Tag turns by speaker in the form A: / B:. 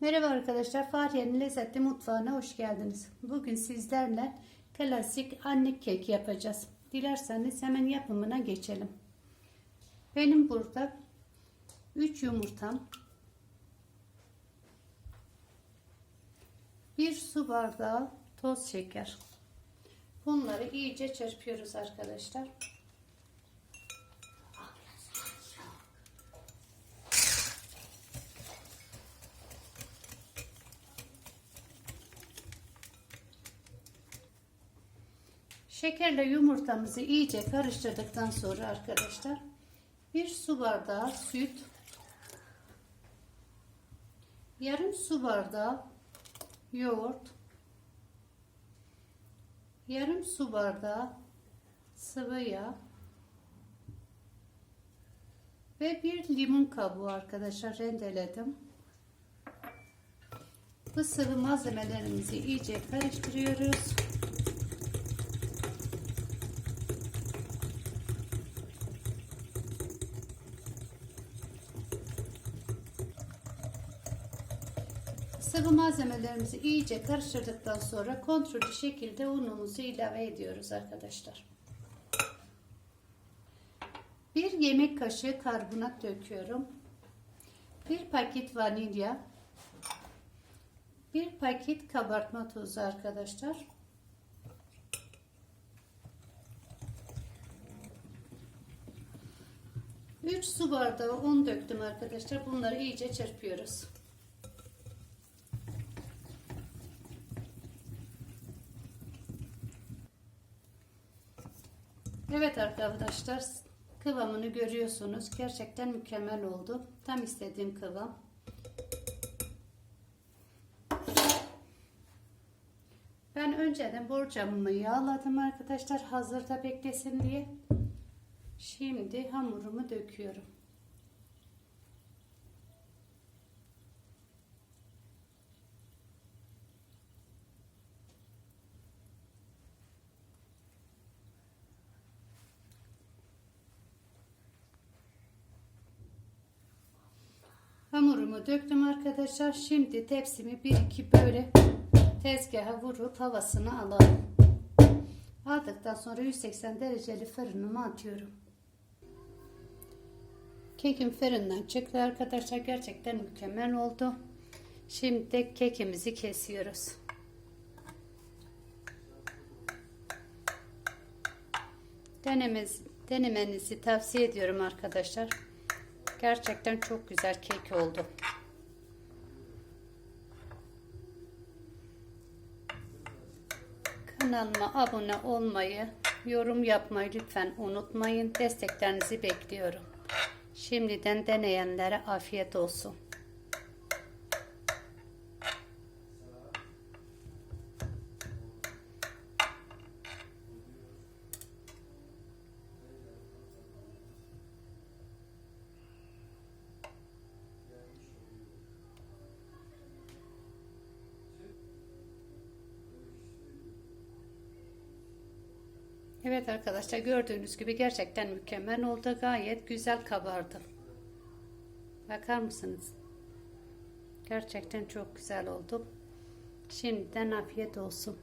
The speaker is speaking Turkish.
A: Merhaba arkadaşlar, Fahriye'nin lezzetli mutfağına hoş geldiniz. Bugün sizlerle klasik anne kek yapacağız. Dilerseniz hemen yapımına geçelim. Benim burada 3 yumurtam, 1 su bardağı toz şeker. Bunları iyice çırpıyoruz arkadaşlar. Şekerle yumurtamızı iyice karıştırdıktan sonra arkadaşlar bir su bardağı süt, yarım su bardağı yoğurt, yarım su bardağı sıvı yağ ve bir limon kabuğu arkadaşlar rendeledim. Bu sıvı malzemelerimizi iyice karıştırıyoruz. Sıvı malzemelerimizi iyice karıştırdıktan sonra kontrollü şekilde unumuzu ilave ediyoruz arkadaşlar. Bir yemek kaşığı karbonat döküyorum. Bir paket vanilya. Bir paket kabartma tozu arkadaşlar. Üç su bardağı un döktüm arkadaşlar. Bunları iyice çırpıyoruz. Evet arkadaşlar kıvamını görüyorsunuz. Gerçekten mükemmel oldu. Tam istediğim kıvam. Ben önceden borcamımı yağladım arkadaşlar. Hazırda beklesin diye. Şimdi hamurumu döküyorum. Hamurumu döktüm arkadaşlar. Şimdi tepsimi bir iki böyle tezgaha vurup havasını alalım. Aldıktan sonra 180 dereceli fırınıma atıyorum. Kekim fırından çıktı arkadaşlar. Gerçekten mükemmel oldu. Şimdi kekimizi kesiyoruz. Denemez, denemenizi tavsiye ediyorum arkadaşlar. Gerçekten çok güzel kek oldu. Kanalıma abone olmayı, yorum yapmayı lütfen unutmayın. Desteklerinizi bekliyorum. Şimdiden deneyenlere afiyet olsun. Evet arkadaşlar gördüğünüz gibi gerçekten mükemmel oldu. Gayet güzel kabardı. Bakar mısınız? Gerçekten çok güzel oldu. Şimdiden afiyet olsun.